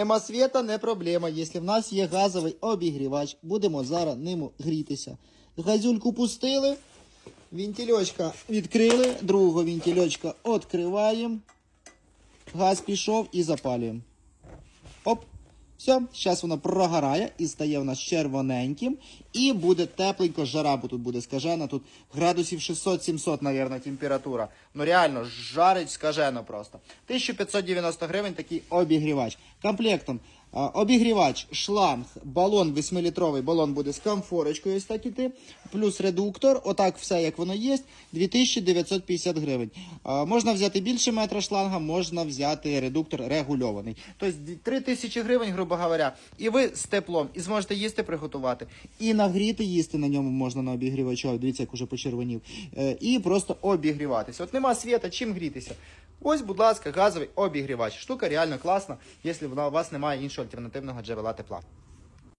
Нема світа не проблема. Якщо в нас є газовий обігрівач, будемо зараз ним грітися. Газюльку пустили, вентильочка відкрили, другого вентильочка відкриваємо. Газ пішов і запалюємо. Оп. Все, зараз воно прогорає і стає у нас червоненьким. І буде тепленько, жара бо тут буде скажена. Тут градусів 600-700, мабуть, температура. Ну реально, жарить скажено просто. 1590 гривень такий обігрівач. Комплектом обігрівач, шланг, балон 8-літровий балон буде з комфорочкою ось так іти. Плюс редуктор, отак все як воно є, 2950 гривень. Можна взяти більше метра шланга, можна взяти редуктор регульований. Тобто 3000 гривень, грубо говоря, і ви з теплом, і зможете їсти приготувати. І нагріти їсти на ньому можна на обігрівачу. Дивіться, як уже почервонів. Е, і просто обігріватися. От нема світа, чим грітися. Ось, будь ласка, газовий обігрівач. Штука реально класна, якщо у вас немає іншого альтернативного джерела тепла.